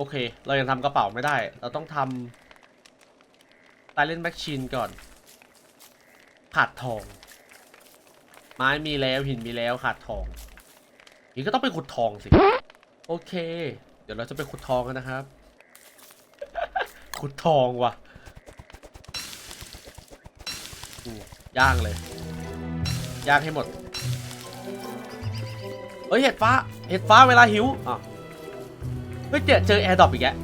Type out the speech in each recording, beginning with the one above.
โอเค เรายังทำกระเป๋าไม่ได้ เราต้องทำไตเลนแมชชีนก่อน ขาดทอง ไม้มีแล้วหินมีแล้วขาดทองนี่ก็ต้องไปขุดทองสิ โอเค เดี๋ยวเราจะไปขุดทองกันนะครับ ขุดทองว่ะย่างเลย ย่างให้หมดเฮ้ยเห็ดฟ้า เห็ดฟ้าเวลาหิวอะ เฮ้ยเจอเจอแอร์ดรอปอีกแล้ว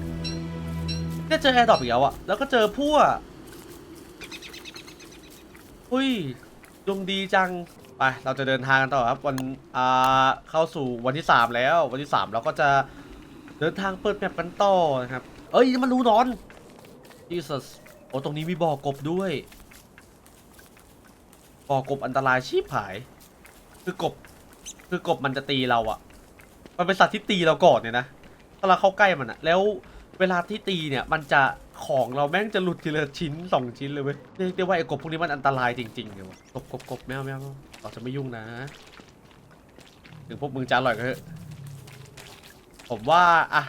เนี่ยเจอแอร์ดรอปอีกแล้วอะแล้วก็เจอพั่วหุ้ยดวงดีจัง ไป เราจะเดินทางกันต่อครับ วันอ่าเข้าสู่วันที่ 3 แล้ว วันที่ 3 เราก็จะเดินทางเปิดแมปกันต่อนะครับ เอ้ยมันรูนอน Jesus โอ้ตรงนี้มีบ่อกบด้วย บ่อกบอันตรายชีพหาย คือกบ คือกบมันจะตีเราอะมันเป็นสัตว์ที่ตีเราก่อนเนี่ยนะ ถ้าเราเข้าใกล้มันอะแล้วเวลาที่ตีเนี่ยมันจะของเราแม่งจะหลุดทีละชิ้นสองชิ้นเลยเว้ยเรียกได้ว่าไอ้กบพวกนี้มันอันตรายจริงๆเลยวะกบกบกบแมวแมวเราจะไม่ยุ่งนะ ถึงพวกมึงจะอร่อยก็เถอะผมว่าอะ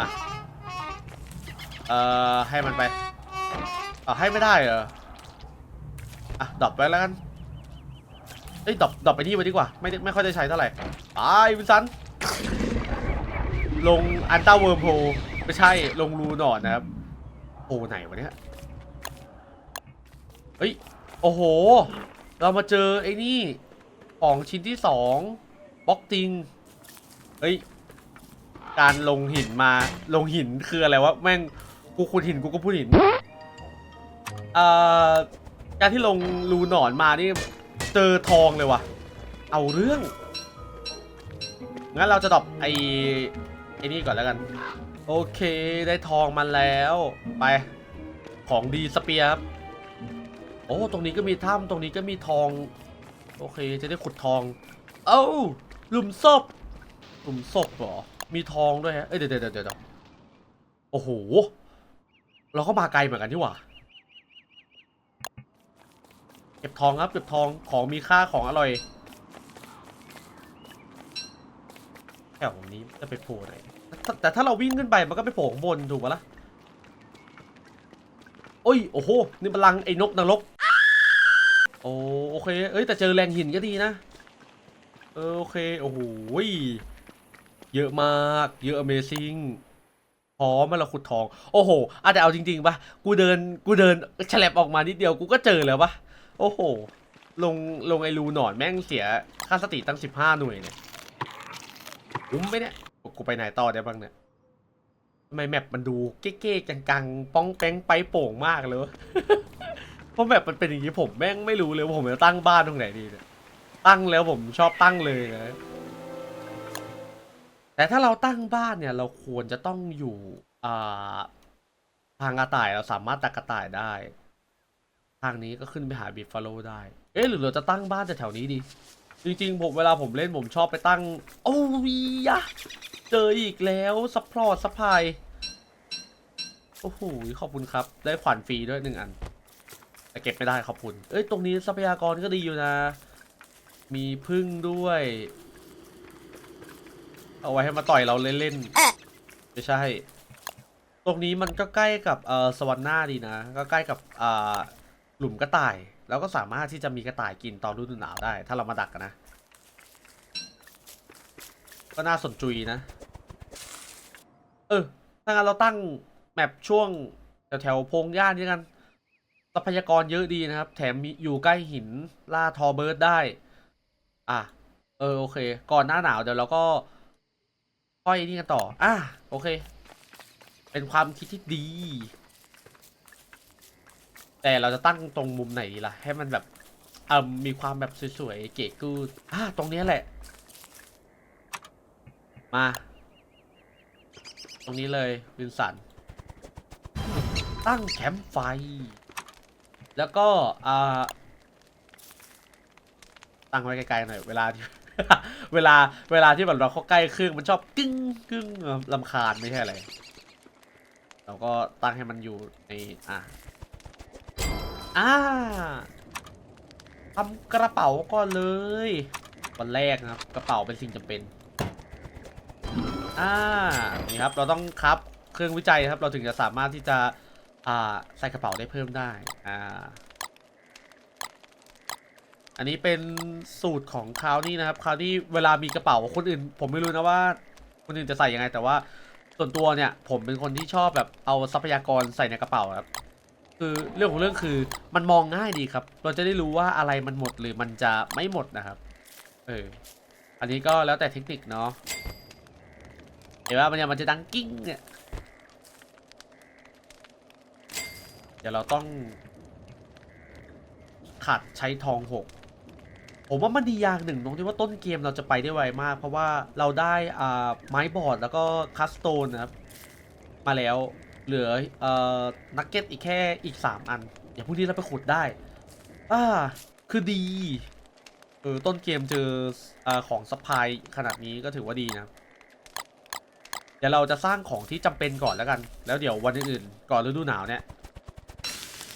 อะเอ่อให้มันไปอะให้ไม่ได้เหรออะดรอปไปแล้วกันเอ้ยดรอปดรอปไปที่ไปดีกว่า ไม่ได้ไม่ค่อยได้ใช้เท่าไหร่ไปวินสัน ลงอันต้าเวิร์มโพไม่ใช่ลงรูหนอนนะครับโพไหนวะเนี่ยเฮ้ย โอ้โห เรามาเจอไอ้นี่ของชิ้นที่สองบล็อกติงเฮ้ย การลงหินมาลงหินคืออะไรวะแม่งกูขุดหินกูก็พูดหินเอ่อการที่ลงรูหนอนมานี่เจอทองเลยว่ะเอาเรื่องงั้นเราจะดรอปไอ ไอ้นี่ก่อนแล้วกัน โอเคได้ทองมาแล้ว ไป ของดีสเปียร์ครับ โอ้ตรงนี้ก็มีถ้ำตรงนี้ก็มีทอง โอเคจะได้ขุดทอง เอ้าหลุมศพหลุมศพเหรอ มีทองด้วยฮะ เอ้ยเดี๋ยวเดี๋ยวเดี๋ยวเดี๋ยวโอ้โห เราก็มาไกลเหมือนกันที่หว่า เก็บทองครับเก็บทองของมีค่าของอร่อย แถวนี้จะไปโผล่ไหนแต่แต่ถ้าเราวิ่งขึ้นไปมันก็ไปโผล่ข้างบนถูกปะล่ะโอ้ยโอ้โหนี่มัลังไอ้นกนรกโอ้โอเคเอ้ยแต่เจอแรงหินก็ดีนะเออโอเคโอ้โหเยอะมากเยอะ Amazing พร้อมมาเราขุดทอง โอ้โหอะแต่เอาจริงๆปะกูเดินกูเดินฉลับออกมานิดเดียวกูก็เจอแล้วปะโอ้โหลงลงไอรูหนอนแม่งเสียค่าสติตั้งสิบห้าหน่วยเนี่ย คุ้มไหมเนี่ยกูไปไหนต่อได้บ้างเนี่ยทำไมแมปมันดูเก๊ๆกังๆป้องแป้งไปโป่งมากเลยวะเพราะแมปมันเป็นอย่างนี้ผมแม่งไม่รู้เลยว่าผมจะตั้งบ้านตรงไหนดีเนี่ยตั้งแล้วผมชอบตั้งเลยนะแต่ถ้าเราตั้งบ้านเนี่ย เราควรจะต้องอยู่อ่าทางกระต่ายเราสามารถตักกระต่ายได้ ทางนี้ก็ขึ้นไปหาบิฟฟาโลได้ เอ๊ะหรือเราจะตั้งบ้านแถวๆนี้ดี จริงๆ ผมเวลาผมเล่นผมชอบไปตั้ง โอ้ยยะเจออีกแล้วซัพพลอตซัพพลายโอ้โหขอบคุณครับ ได้ขวัญฟรีด้วยหนึ่งอัน แต่เก็บไม่ได้ขอบคุณ เอ้ย ตรงนี้ทรัพยากรก็ดีอยู่นะ มีพึ่งด้วย เอาไว้ให้มาต่อยเราเล่นๆไม่ใช่ ตรงนี้มันก็ใกล้กับเอ่อสวรรค์หน้าดีนะ ก็ใกล้กับอ่าหลุมกระต่าย แล้วก็สามารถที่จะมีกระต่ายกินตอนฤดูหนาวได้ ถ้าเรามาดักกันนะ ก็น่าสนจุยนะ เออถ้างั้นเราตั้งแมปช่วงแถวแถวๆพงหญ้านี่กันทรัพยากรเยอะดีนะครับ แถมมีอยู่ใกล้หินล่าทอเบิร์ดได้ อะ เออ โอเค ก่อนหน้าหนาวเดี๋ยวเราก็ค่อยนี่กันต่อ อะ โอเค เป็นความคิดที่ดี แต่เราจะตั้งตรงมุมไหนดีล่ะ ให้มันแบบเออมีความแบบสวยๆเก๋กูอะตรงนี้แหละ มา ตรงนี้เลยวินสัน ตั้งแคมป์ไฟ แล้วก็อ่าตั้งไว้ไกลๆหน่อยเวลาที่เวลาเวลาที่แบบเราเข้าใกล้เครื่องมันชอบกึ้งกึ้งลำคาญไม่ใช่อะไร เราก็ตั้งให้มันอยู่ในอะ อ่าทำกระเป๋าก่อนเลยวันแรกนะครับ กระเป๋าเป็นสิ่งจำเป็น อ่า นี่ครับ เราต้องครับเครื่องวิจัยครับ เราถึงจะสามารถที่จะ อ่า ใส่กระเป๋าได้เพิ่มได้ อ่า อันนี้เป็นสูตรของคราวนี้นะครับ คราวนี้เวลามีกระเป๋าคนอื่น ผมไม่รู้นะว่า คนอื่นจะใส่ยังไง แต่ว่าส่วนตัวเนี่ย ผมเป็นคนที่ชอบแบบเอาทรัพยากรใส่ในกระเป๋าครับ คือเรื่องของเรื่องคือมันมองง่ายดีครับ เราจะได้รู้ว่าอะไรมันหมดหรือมันจะไม่หมดนะครับ เออ อันนี้ก็แล้วแต่เทคนิคเนาะ เห็นว่ามันยังมันจะดังกิ้งเนี่ย เดี๋ยวเราต้องขัดใช้ทองหก ผมว่ามันดีอย่างหนึ่งตรงที่ว่าต้นเกมเราจะไปได้ไวมาก เพราะว่าเราได้อ่าไม้บอร์ดแล้วก็คัสโตนนะครับ มาแล้ว เหลือเอ่อนักเก็ตอีกแค่อีก 3 อัน เดี๋ยวพรุ่งนี้เราไปขุดได้ อ่า คือดี เออ ต้นเกมเจออาของซัพพลายขนาดนี้ก็ถือว่าดีนะ เดี๋ยวเราจะสร้างของที่จำเป็นก่อนแล้วกัน แล้วเดี๋ยววันอื่นๆก่อนฤดูหนาวเนี่ย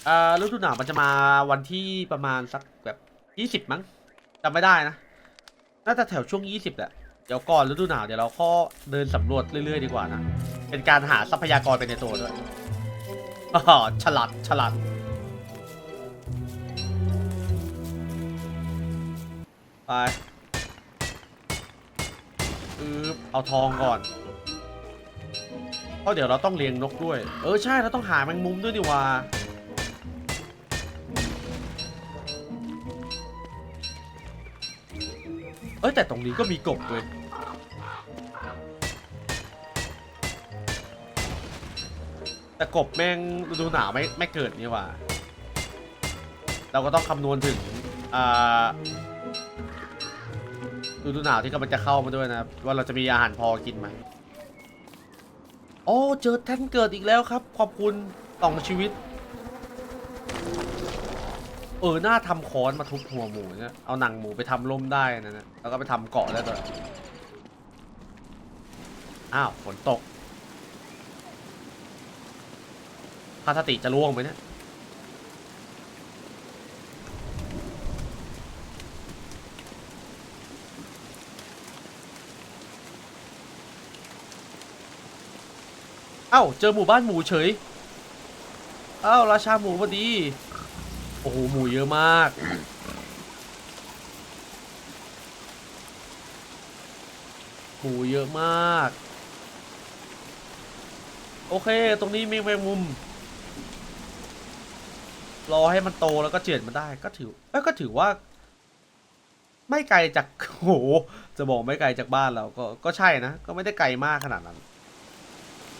อ่าฤดูหนาวมันจะมาวันที่ประมาณสักแบบยี่สิบมั้งจำไม่ได้นะ น่าจะแถวช่วงยี่สิบแหละ เดี๋ยวก่อนฤดูหนาวเดี๋ยวเราก็เดินสำรวจเรื่อยๆ ดีกว่านะ เป็นการหาทรัพยากรไปในตัวด้วยอ๋อฉลาดฉลาดไปอือเอาทองก่อนเพราะเดี๋ยวเราต้องเลี้ยงนกด้วย เออใช่เราต้องหาแมงมุมด้วยดีว่า อ้ยแต่ตรงนี้ก็มีกบเลยแต่กบแม่งฤดูหนาวไม่ไม่เกิดนี่หว่า เราก็ต้องคำนวณถึงอ่าฤดูหนาวที่กำลังจะเข้ามาด้วยนะว่าเราจะมีอาหารพอกินไหมโอ้เจอแท่นเกิดอีกแล้วครับ ขอบคุณต่องชีวิต ออหน้าทำค้อนมาทุบหัวหมูเนี่ยเอาหนังหมูไปทำร่มได้นะนะแล้วก็ไปทำเกาะได้ด้วยอ้าวฝนตกพาสติจะร่วงไหมเนี่ยเอ้าเจอหมู่บ้านหมูเฉยเอ้าราชาหมูพอดี โอ้โห หมูเยอะมาก หมูเยอะมาก โอเค ตรงนี้มีแมงมุม รอให้มันโตแล้วก็เจือดมันได้ ก็ถือเอ้ยก็ถือว่า ไม่ไกลจากโอ้โห จะบอกไม่ไกลจากบ้านเราก็ ก็ใช่นะ ก็ไม่ได้ไกลมากขนาดนั้น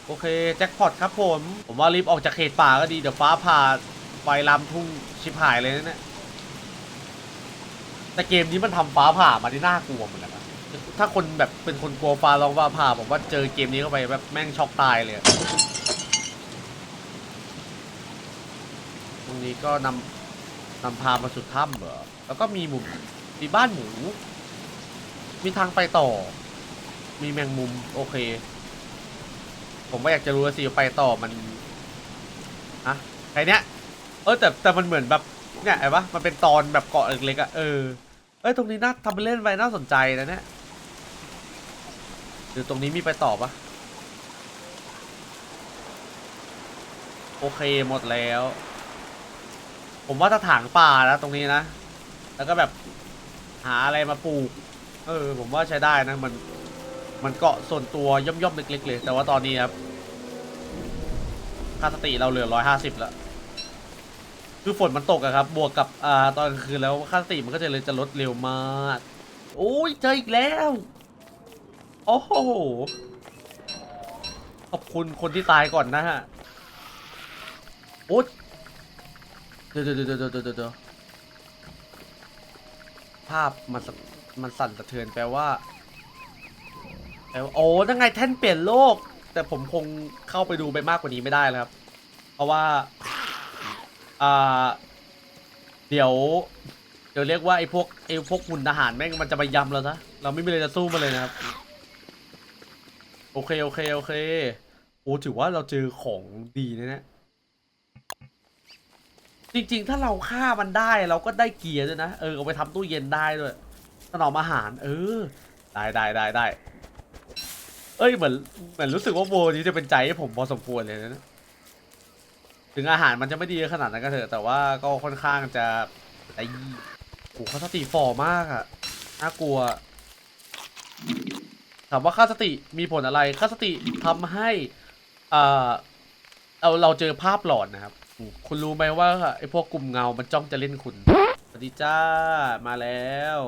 โอเค แจ็คพอตครับผม ผมว่ารีบออกจากเขตป่าก็ดี เดี๋ยวฟ้าผ่า ไฟลามทุ่งชิบหายเลยนะเนี่ยแต่เกมนี้มันทำฟ้าผ่ามาที่น่ากลัวเหมือนกันนะถ้าคนแบบเป็นคนกลัวฟ้าร้องฟ้าผ่าผมว่าเจอเกมนี้เข้าไปแบบแม่งช็อกตายเลยอะตรงนี้ก็นำนำพามาสุดถ้ำเหรอแล้วก็มีหมุมมีบ้านหมู มีทางไปต่อ มีแมงมุมโอเค ผมก็อยากจะรู้ว่าสิไปต่อมันอะใครเนี้ย เออแต่แต่มันเหมือนแบบเนี่ยไอ้ปะมันเป็นตอนแบบเกาะเล็กๆอะเออเอ้ยตรงนี้น่าทำเป็นเล่นไปน่าสนใจนะเนี่ยหรือตรงนี้มีไปต่อปะโอเคหมดแล้ว ผมว่าถ้าถางป่านะตรงนี้นะ แล้วก็แบบหาอะไรมาปลูก เออ ผมว่าใช้ได้นะมันมันเกาะส่วนตัวย่อมๆเล็กๆเลย แต่ว่าตอนนี้ครับค่าสติเราเหลือร้อยห้าสิบแล้ว คือฝนมันตกอะครับ บวกกับอ่าตอนกลางคืนแล้วค่าสติมันก็จะเลยจะลดเร็วมาก โอ้ยเจออีกแล้ว โอ้โห ขอบคุณคนที่ตายก่อนนะฮะ โอ๊ยเดี๋ยวเดี๋ยวเดี๋ยวเดี๋ยวเดี๋ยวเดี๋ยวภาพมันสะมันสั่นสะเทือนแปลว่าแต่ว่าโอ้นั่งไงแท่นเปลี่ยนโลก แต่ผมคงเข้าไปดูไปมากกว่านี้ไม่ได้แล้วครับ เพราะว่า อ่าเดี๋ยว เดี๋ยวเรียกว่าไอ้พวกไอ้พวกหุ่นทหารแม่งมันจะมายำเรานะเราไม่มีอะไรจะสู้มันเลยนะครับ โอเคโอเคโอเคโอ้ถือว่าเราเจอของดีนะเนี่ยจริงๆ ถ้าเราฆ่ามันได้เราก็ได้เกียร์ด้วยนะ เออเอาไปทำตู้เย็นได้ด้วยถนอมอาหาร เออ ได้ได้ได้ได้เอ้ยเหมือนเหมือนรู้สึกว่าโวนี้จะเป็นใจให้ผมพอสมควรเลยนะ ถึงอาหารมันจะไม่ดีขนาดนั้นก็เถอะแต่ว่าก็ค่อนข้างจะไอ้โอ้โหเขาสติฝ่อมากอะน่ากลัวถามว่าค่าสติมีผลอะไรค่าสติทำให้อ่าเราเราเจอภาพหลอนนะครับ คุณรู้ไหมว่าไอ้พวกกลุ่มเงา มันจ้องจะเล่นคุณสวัสดีจ้ามาแล้ว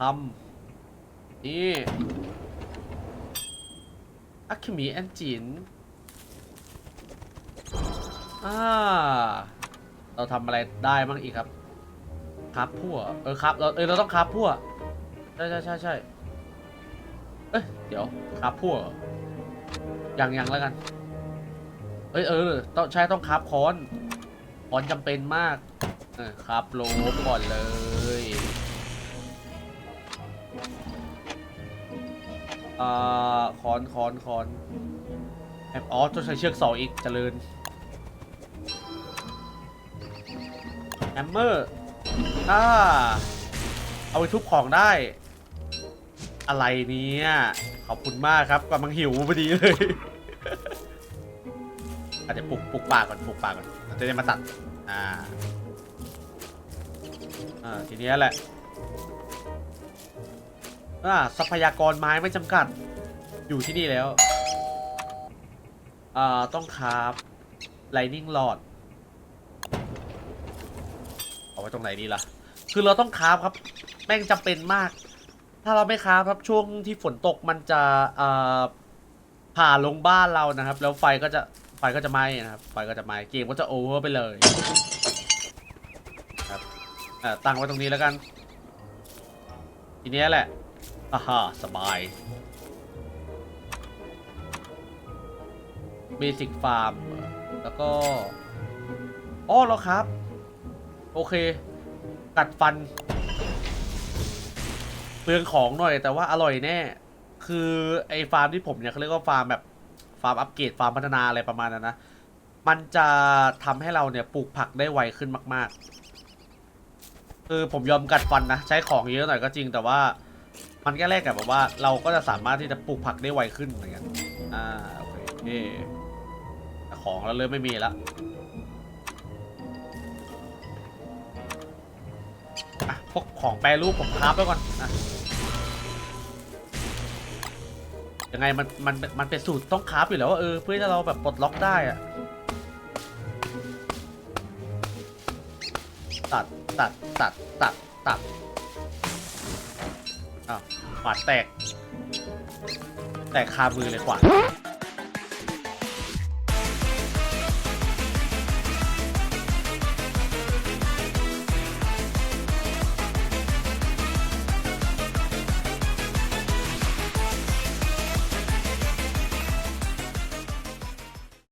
ทำนี่อะคิมีแอนจิน อ่า เราทำอะไรได้บ้างอีกครับครับพั่วเออครับเราเออเราต้องครับพั่วใช่ใช่ใช่ใช่เอ้ยเดี๋ยวครับพั่วอยังอยังแล้วกันเอ้ยเออต้องใช่ต้องครับค้อนค้อนจำเป็นมากเออครับโลบก่อนเลยอ่าค้อนค้อนค้อนแอบอ๋อต้องใช้เชือกสองอีกเจริญ แฮมเมอร์อ่าเอาไปทุบของได้ อะไรเนี่ยขอบคุณมากครับกำลังหิวพอดีเลยอาจจะปลุกปลุกปากก่อนปลุกปากก่อนเราจะได้มาตัด อ่าอ่าทีนี้แหละอ่าทรัพยากรไม้ไม่จำกัด อยู่ที่นี่แล้วอ่าต้องคราฟไลนิ่งหลอด ไว้ตรงไหนดีล่ะ คือเราต้องคราฟครับ แม่งจำเป็นมาก ถ้าเราไม่คราฟครับช่วงที่ฝนตกมันจะเอ่อผ่าลงบ้านเรานะครับ แล้วไฟก็จะไฟก็จะไหม้นะครับไฟก็จะไหม้เกมก็จะโอเวอร์ไปเลยครับอ่อตั้งไว้ตรงนี้แล้วกัน ทีเนี้ยแหละฮ่าฮ่าสบายเบสิกฟาร์มแล้วก็อ๋อแล้วครับ โอเค กัดฟัน เปลืองของหน่อยแต่ว่าอร่อยแน่ คือไอ้ฟาร์มที่ผมเนี่ยเขาเรียกว่าฟาร์มแบบฟาร์มอัปเกรดฟาร์มพัฒนาอะไรประมาณนั้นนะ มันจะทำให้เราเนี่ยปลูกผักได้ไวขึ้นมาก ๆ คือผมยอมกัดฟันนะ ใช้ของเยอะหน่อยก็จริงแต่ว่ามันก็แลกกับแบบว่าเราก็จะสามารถที่จะปลูกผักได้ไวขึ้นเหมือนกันอ่าโอเคของเราเริ่มไม่มีแล้ว พวกของแปรรูปผมคราฟไว้ก่อนนะยังไงมันมันมันเป็นสูตรต้องคราฟอยู่แล้วว่าเออเพื่อที่เราแบบปลดล็อกได้อะตัดตัดตัดตัดตัดอ้าวขวานแตก แตกคามือเลยขวาน